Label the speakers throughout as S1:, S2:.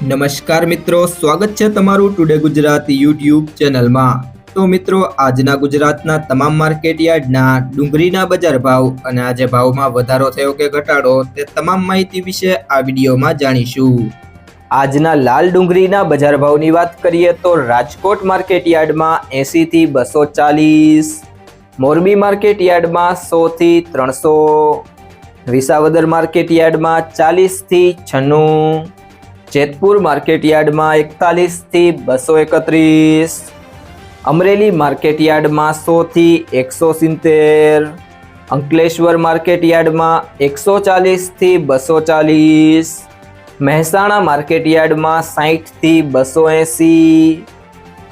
S1: નમસ્કાર મિત્રો, સ્વાગત છે તમારું ટુડે ગુજરાત યુટ્યુબ ચેનલમાં. તો મિત્રો, આજના ગુજરાતના તમામ માર્કેટ યાર્ડના ડુંગળીના બજાર ભાવ અને આજે ભાવમાં વધારો થયો કે ઘટાડો તે તમામ માહિતી વિશે આ વિડીયોમાં જાણીશું. આજના લાલ ડુંગળીના બજાર ભાવની વાત કરીએ તો રાજકોટ માર્કેટ યાર્ડમાં એંસીથી બસો ચાલીસ, મોરબી માર્કેટ યાર્ડમાં સોથી ત્રણસો, વિસાવદર માર્કેટ યાર્ડમાં ચાલીસથી છન્નું જેતપુર માર્કેટ યાર્ડમાં એકતાલીસથી બસો એકત્રીસ. અમરેલી માર્કેટ યાર્ડમાં સોથી એકસો સિત્તેર. અંકલેશ્વર માર્કેટ યાર્ડમાં એકસો ચાલીસથી બસો ચાલીસ. મહેસાણા માર્કેટ યાર્ડમાં સાહીઠથી બસો એંસી.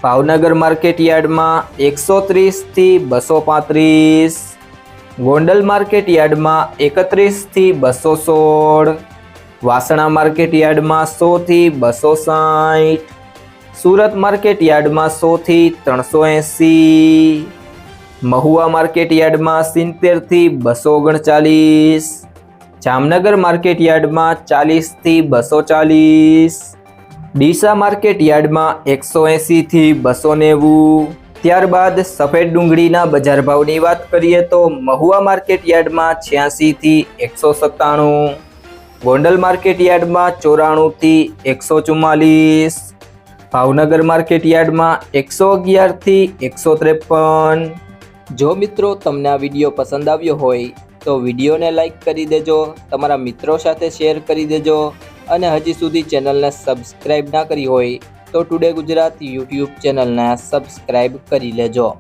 S1: ભાવનગર માર્કેટ યાર્ડમાં એકસો ત્રીસથી બસો પાંત્રીસ. ગોંડલ માર્કેટ યાર્ડમાં એકત્રીસથી બસો સોળ. વાસણા માર્કેટ યાર્ડમાં સોથી બસો સાઠ સુરત માર્કેટ યાર્ડમાં સોથી ત્રણસો એંસી. મહુવા માર્કેટ યાર્ડમાં સિત્તેરથી બસો ઓગણચાલીસ. જામનગર માર્કેટ યાર્ડમાં ચાલીસથી બસો ચાલીસ. ડીસા માર્કેટ યાર્ડમાં એકસો એંસીથી બસો નેવું. ત્યારબાદ સફેદ ડુંગળીના બજાર ભાવની વાત કરીએ તો મહુવા માર્કેટ યાર્ડમાં છ્યાસીથી એકસો સત્તાણું. ગોંડલ માર્કેટ યાર્ડમાં ચોરાણુંથી એકસો ચુમ્માલીસ, ભાવનગર માર્કેટ યાર્ડમાં એકસો અગિયારથી એકસો ત્રેપન. જો મિત્રો તમને આ વીડિયો પસંદ આવ્યો હોય, તો વિડીયોને લાઇક કરી દેજો, તમારા મિત્રો સાથે શેર કરી દેજો અને હજી સુધી ચેનલને સબસ્ક્રાઈબ ના કરી હોય, તો ટુડે ગુજરાત યુટ્યુબ ચેનલને સબસ્ક્રાઈબ કરી લેજો.